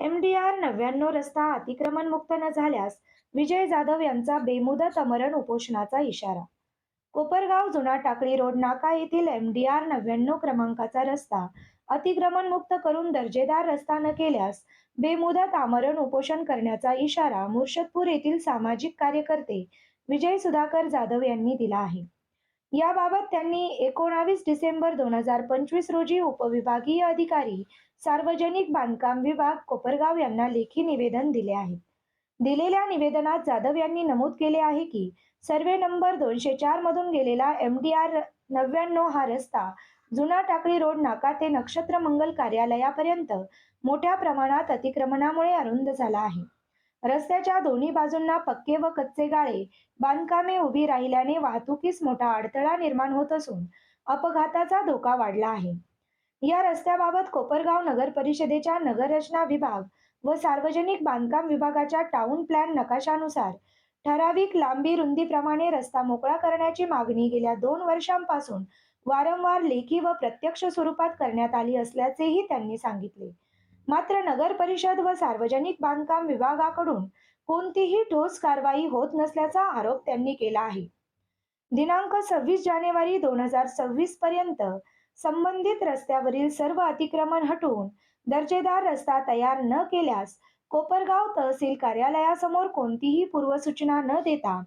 M D R नव्याण्णव रस्ता अतिक्रमण मुक्त न झाल्यास विजय जाधव यांचा बेमुदत अमरण उपोषणाचा इशारा. कोपरगाव जुना टाकळी रोड नाका येथील एम डी आर नव्याण्णव क्रमांकाचा रस्ता अतिक्रमण मुक्त करून दर्जेदार रस्ता न केल्यास बेमुदत आमरण उपोषण करण्याचा इशारा मुर्शदपूर येथील सामाजिक कार्यकर्ते विजय सुधाकर जाधव यांनी दिला आहे. याबाबत त्यांनी एकोणावीस डिसेंबर दोन हजार पंचवीस रोजी उपविभागीय अधिकारी सार्वजनिक बांधकाम विभाग कोपरगाव यांना लेखी निवेदन दिले आहे. दिलेल्या निवेदनात जाधव यांनी नमूद केले आहे की सर्वे नंबर दोनशे चार मधून गेलेला एम डी आर नव्याण्णव हा रस्ता जुना टाकळी रोड नाका ते नक्षत्र मंगल कार्यालयापर्यंत मोठ्या प्रमाणात अतिक्रमणामुळे अरुंद झाला आहे. रस्त्याच्या दोन्ही बाजूंना पक्के व कच्चे गाळे बांधकामे उभी राहिल्याने वाहतुकीस मोठा अडथळा निर्माण होत असून अपघाताचा धोका वाढला आहे. या रस्त्याबाबत कोपरगाव नगर परिषदेच्या नगररचना विभाग व सार्वजनिक बांधकाम विभागाच्या टाउन प्लॅन नकाशानुसार ठराविक लांबी रुंदीप्रमाणे रस्ता मोकळा करण्याची मागणी गेल्या दोन वर्षांपासून वारंवार लेखी व प्रत्यक्ष स्वरूपात करण्यात आली असल्याचेही त्यांनी सांगितले. मात्र नगर परिषद व सार्वजनिक बांधकाम विभागाकडून कोणतीही ठोस कारवाई होत नसल्याचा आरोप त्यांनी केला आहे. दिनांक सव्वीस जानेवारी दोन हजार सव्वीस पर्यंत संबंधित रस्त्यावरील सर्व अतिक्रमण हटवून दर्जेदार रस्ता तयार न केल्यास कोपरगाव तहसील कार्यालयासमोर कोणतीही पूर्वसूचना न देता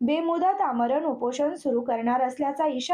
बेमुदत आमरण उपोषण सुरू करणार असल्याचा इशारा